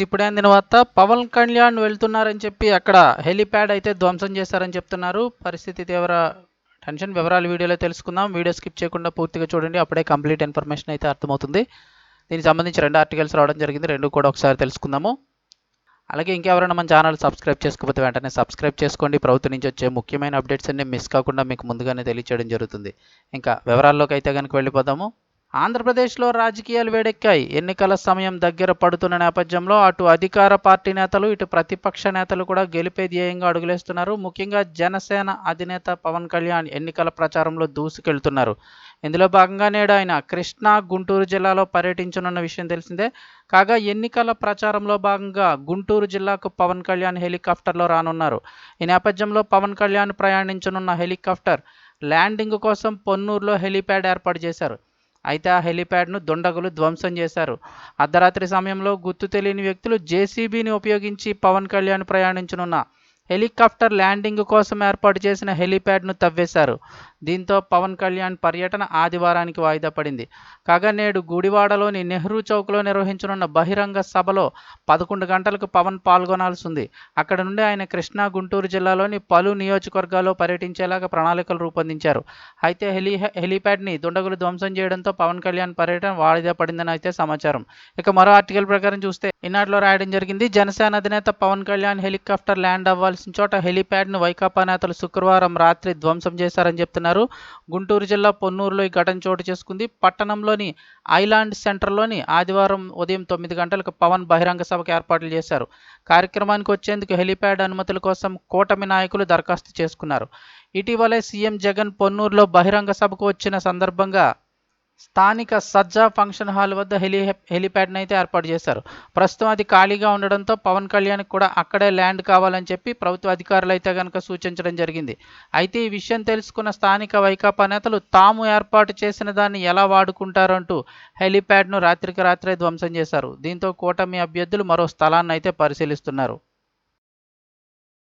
ఇప్పుడు అందిన వార్త పవన్ కళ్యాణ్ వెళ్తున్నారని చెప్పి అక్కడ హెలిప్యాడ్ అయితే ధ్వంసం చేశారని చెప్తున్నారు. పరిస్థితి తీవ్ర టెన్షన్. వివరాలు వీడియోలో తెలుసుకుందాం. వీడియో స్కిప్ చేయకుండా పూర్తిగా చూడండి. అప్పుడే కంప్లీట్ ఇన్ఫర్మేషన్ అయితే అర్థమవుతుంది. దీనికి సంబంధించి రెండు ఆర్టికల్స్ రావడం జరిగింది. రెండు కూడా ఒకసారి తెలుసుకుందాము. అలాగే ఇంకెవరైనా మన ఛానల్ సబ్స్క్రైబ్ చేసుకోకపోతే వెంటనే సబ్స్క్రైబ్ చేసుకోండి. ప్రభుత్వం నుంచి వచ్చే ముఖ్యమైన అప్డేట్స్ అన్ని మిస్ కాకుండా మీకు ముందుగానే తెలియచేయడం జరుగుతుంది. ఇంకా వివరాల్లోకి అయితే కనుక వెళ్ళిపోదాము. ఆంధ్రప్రదేశ్లో రాజకీయాలు వేడెక్కాయి. ఎన్నికల సమయం దగ్గర పడుతున్న నేపథ్యంలో అటు అధికార పార్టీ నేతలు ఇటు ప్రతిపక్ష నేతలు కూడా గెలిపే ధ్యేయంగా అడుగులేస్తున్నారు. ముఖ్యంగా జనసేన అధినేత పవన్ కళ్యాణ్ ఎన్నికల ప్రచారంలో దూసుకెళ్తున్నారు. ఇందులో భాగంగా నేడు ఆయన కృష్ణా గుంటూరు జిల్లాలో పర్యటించనున్న విషయం తెలిసిందే. కాగా ఎన్నికల ప్రచారంలో భాగంగా గుంటూరు జిల్లాకు పవన్ కళ్యాణ్ హెలికాప్టర్లో రానున్నారు. ఈ నేపథ్యంలో పవన్ కళ్యాణ్ ప్రయాణించనున్న హెలికాప్టర్ ల్యాండింగ్ కోసం పొన్నూరులో హెలిప్యాడ్ ఏర్పాటు చేశారు. అయితే ఆ హెలిప్యాడ్ను దుండగులు ధ్వంసం చేశారు. అర్ధరాత్రి సమయంలో గుర్తు తెలియని వ్యక్తులు జేసీబీని ఉపయోగించి పవన్ కళ్యాణ్ ప్రయాణించనున్న హెలికాప్టర్ ల్యాండింగ్ కోసం ఏర్పాటు చేసిన హెలిప్యాడ్ను తవ్వేశారు. దీంతో పవన్ కళ్యాణ్ పర్యటన ఆదివారానికి వాయిదా పడింది. కాగా నేడు గుడివాడలోని నెహ్రూ చౌక్లో నిర్వహించనున్న బహిరంగ సభలో పదకొండు గంటలకు పవన్ పాల్గొనాల్సి ఉంది అక్కడ నుండి ఆయన కృష్ణా గుంటూరు జిల్లాలోని పలు నియోజకవర్గాల్లో పర్యటించేలాగా ప్రణాళికలు రూపొందించారు. అయితే హెలి హెలిప్యాడ్ని దుండగులు ధ్వంసం చేయడంతో పవన్ కళ్యాణ్ పర్యటన వాయిదా పడిందని అయితే సమాచారం. ఇక మరో ఆర్టికల్ ప్రకారం చూస్తే ఈనాటిలో రాయడం జరిగింది. జనసేన అధినేత పవన్ కళ్యాణ్ హెలికాప్టర్ ల్యాండ్ అవ్వాల్సి అవ్వాల్సిన చోట హెలిప్యాడ్ను వైకాపా నేతలు శుక్రవారం రాత్రి ధ్వంసం చేశారని చెప్తున్నారు. గుంటూరు జిల్లా పొన్నూరులో ఈ ఘటన చోటు చేసుకుంది. పట్టణంలోని ఐలాండ్ సెంటర్లోని ఆదివారం ఉదయం తొమ్మిది గంటలకు పవన్ బహిరంగ సభకు ఏర్పాట్లు చేశారు. కార్యక్రమానికి వచ్చేందుకు హెలిప్యాడ్ అనుమతుల కోసం కూటమి నాయకులు దరఖాస్తు చేసుకున్నారు. ఇటీవలే సీఎం జగన్ పొన్నూరులో బహిరంగ సభకు వచ్చిన సందర్భంగా స్థానిక సజ్జా ఫంక్షన్ హాల్ వద్ద హెలి హెలిప్యాడ్ను అయితే ఏర్పాటు చేశారు. ప్రస్తుతం అది ఖాళీగా ఉండడంతో పవన్ కళ్యాణ్ కూడా అక్కడే ల్యాండ్ కావాలని చెప్పి ప్రభుత్వ అధికారులు అయితే కనుక సూచించడం జరిగింది. అయితే ఈ విషయం తెలుసుకున్న స్థానిక వైకాపా నేతలు తాము ఏర్పాటు చేసిన దాన్ని ఎలా వాడుకుంటారంటూ హెలిప్యాడ్ను రాత్రికి రాత్రే ధ్వంసం చేశారు. దీంతో కూటమి అభ్యర్థులు మరో స్థలాన్ని అయితే పరిశీలిస్తున్నారు.